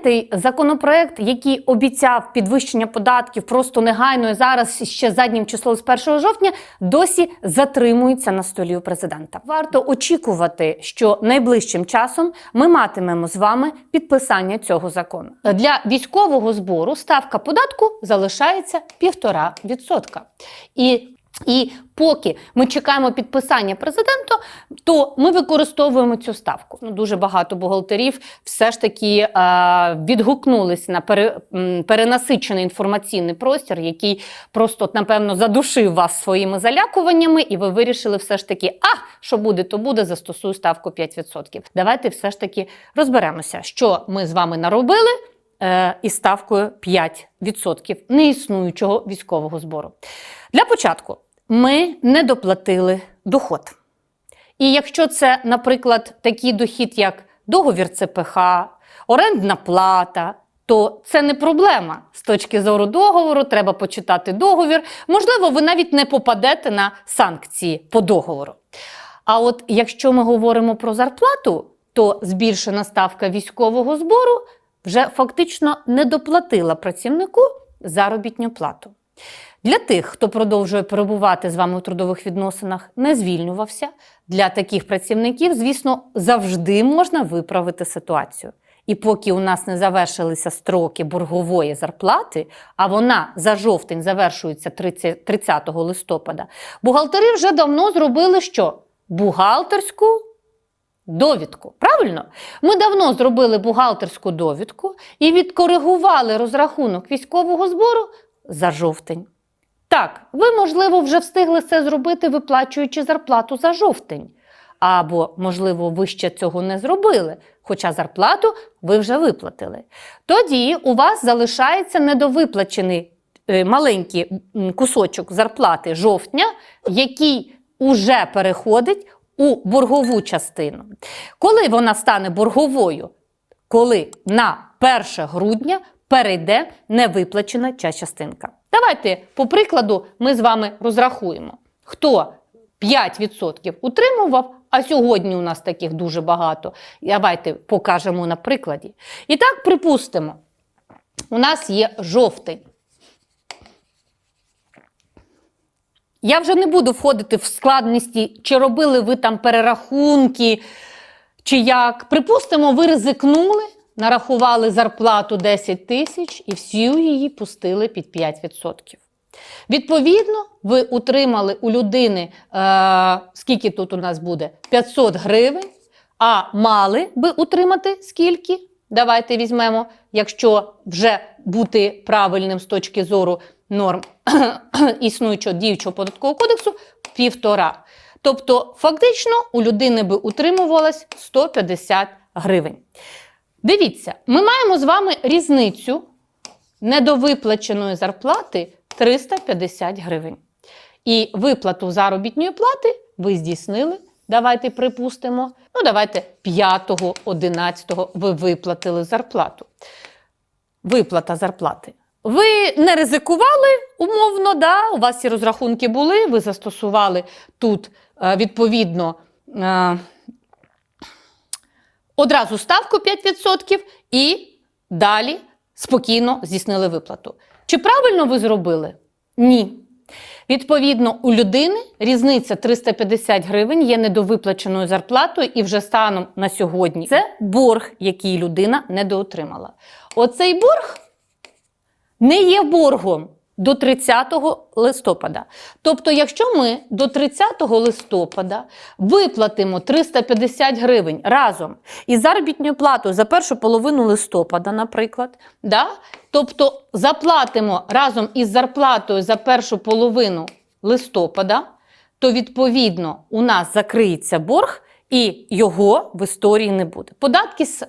прийнятий законопроект, який обіцяв підвищення податків просто негайно і зараз ще заднім числом з 1 жовтня, досі затримується на столі у президента. Варто очікувати, що найближчим часом ми матимемо з вами підписання цього закону. Для військового збору ставка податку залишається 1,5%. І і поки ми чекаємо підписання президента, то ми використовуємо цю ставку. Ну дуже багато бухгалтерів все ж таки е, відгукнулись на пере, перенасичений інформаційний простір, який просто напевно задушив вас своїми залякуваннями, і ви вирішили все ж таки, а що буде, то буде, застосую ставку 5%. Давайте все ж таки розберемося, що ми з вами наробили е, із ставкою 5% неіснуючого військового збору. Для початку ми не доплатили доход. І якщо це, наприклад, такий дохід, як договір ЦПХ, орендна плата, то це не проблема з точки зору договору. Треба почитати договір. Можливо, ви навіть не попадете на санкції по договору. А от якщо ми говоримо про зарплату, то збільшена ставка військового збору вже фактично не доплатила працівнику заробітну плату. Для тих, хто продовжує перебувати з вами у трудових відносинах, не звільнювався. Для таких працівників, звісно, завжди можна виправити ситуацію. І поки у нас не завершилися строки боргової зарплати, а вона за жовтень завершується 30, 30 листопада, бухгалтери вже давно зробили що? Бухгалтерську довідку. Правильно? Ми давно зробили бухгалтерську довідку і відкоригували розрахунок військового збору за жовтень. Так, ви, можливо, вже встигли це зробити, виплачуючи зарплату за жовтень. Або, можливо, ви ще цього не зробили, хоча зарплату ви вже виплатили. Тоді у вас залишається недовиплачений е, маленький кусочок зарплати жовтня, який уже переходить у боргову частину. Коли вона стане борговою? Коли на 1 грудня перейде невиплачена частинка. Давайте, по прикладу, ми з вами розрахуємо, хто 5% утримував, а сьогодні у нас таких дуже багато. Давайте покажемо на прикладі. І так, припустимо, у нас є жовтень. Я вже не буду входити в складності, чи робили ви там перерахунки, чи як. Припустимо, ви ризикнули, нарахували зарплату 10 тисяч і всю її пустили під 5%. Відповідно, ви утримали у людини, е, скільки тут у нас буде? 500 гривень, а мали би утримати скільки? Давайте візьмемо, якщо вже бути правильним з точки зору норм існуючого діючого податкового кодексу, півтора. Тобто, фактично, у людини би утримувалось 150 гривень. Дивіться, ми маємо з вами різницю недовиплаченої зарплати 350 гривень. І виплату заробітної плати ви здійснили. Давайте припустимо. Ну, давайте 5-го, 11-го ви виплатили зарплату. Виплата зарплати. Ви не ризикували умовно, да? у вас ці розрахунки були, ви застосували тут е, відповідно е, одразу ставку 5% і далі спокійно здійснили виплату. Чи правильно ви зробили? Ні. Відповідно, у людини різниця 350 гривень є недовиплаченою зарплатою, і вже станом на сьогодні це борг, який людина недоотримала. Оцей борг не є боргом до 30 листопада. Тобто, якщо ми до 30 листопада виплатимо 350 гривень разом із заробітною платою за першу половину листопада, наприклад, да? тобто заплатимо разом із зарплатою за першу половину листопада, то відповідно у нас закриється борг. І його в історії не буде. Податки з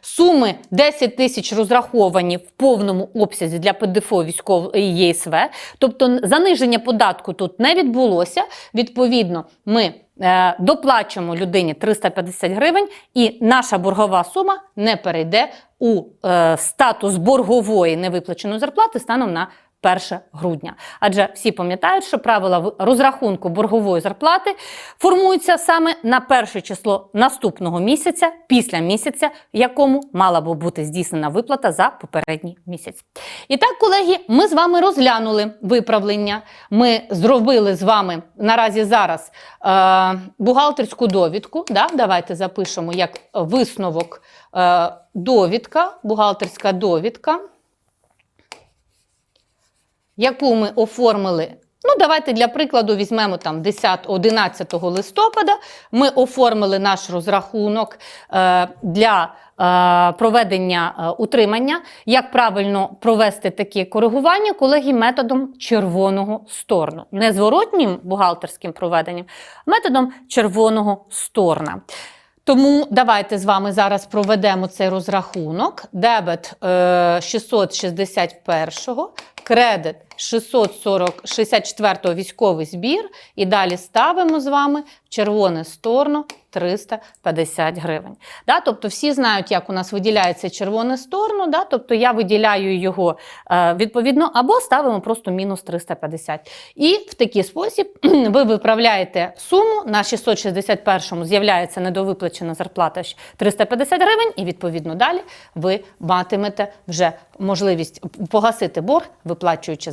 суми 10 тисяч розраховані в повному обсязі для ПДФО військової ЄСВ, тобто заниження податку тут не відбулося. Відповідно, ми е, доплачуємо людині 350 гривень, і наша боргова сума не перейде у е, статус боргової невиплаченої зарплати станом на 1 грудня. Адже всі пам'ятають, що правила розрахунку боргової зарплати формуються саме на перше число наступного місяця, після місяця, якому мала би бути здійснена виплата за попередній місяць. І так, колеги, ми з вами розглянули виправлення. Ми зробили з вами наразі зараз е, бухгалтерську довідку. Да? Давайте запишемо як висновок е, довідка, бухгалтерська довідка яку ми оформили. Ну, давайте для прикладу візьмемо там 10, 11 листопада. Ми оформили наш розрахунок е, для е, проведення е, утримання. Як правильно провести таке коригування, колеги, методом червоного сторну. Не зворотнім бухгалтерським проведеннем, а методом червоного сторна. Тому давайте з вами зараз проведемо цей розрахунок. Дебет е, 661, кредит 664 військовий збір. І далі ставимо з вами в червоне сторону 350 гривень. Да? Тобто всі знають, як у нас виділяється червоне сторону. Да? Тобто я виділяю його е, відповідно або ставимо просто мінус 350. І в такий спосіб ви виправляєте суму. На 661-му з'являється недовиплачена зарплата 350 гривень, і відповідно далі ви матимете вже можливість погасити борг, виплачуючи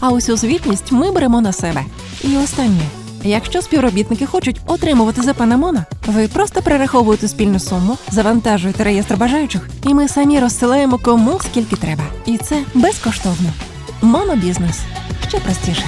А усю звітність ми беремо на себе. І останнє. Якщо співробітники хочуть отримувати за панамона, ви просто перераховуєте спільну суму, завантажуєте реєстр бажаючих, і ми самі розсилаємо кому скільки треба. І це безкоштовно. Монобізнес ще простіше.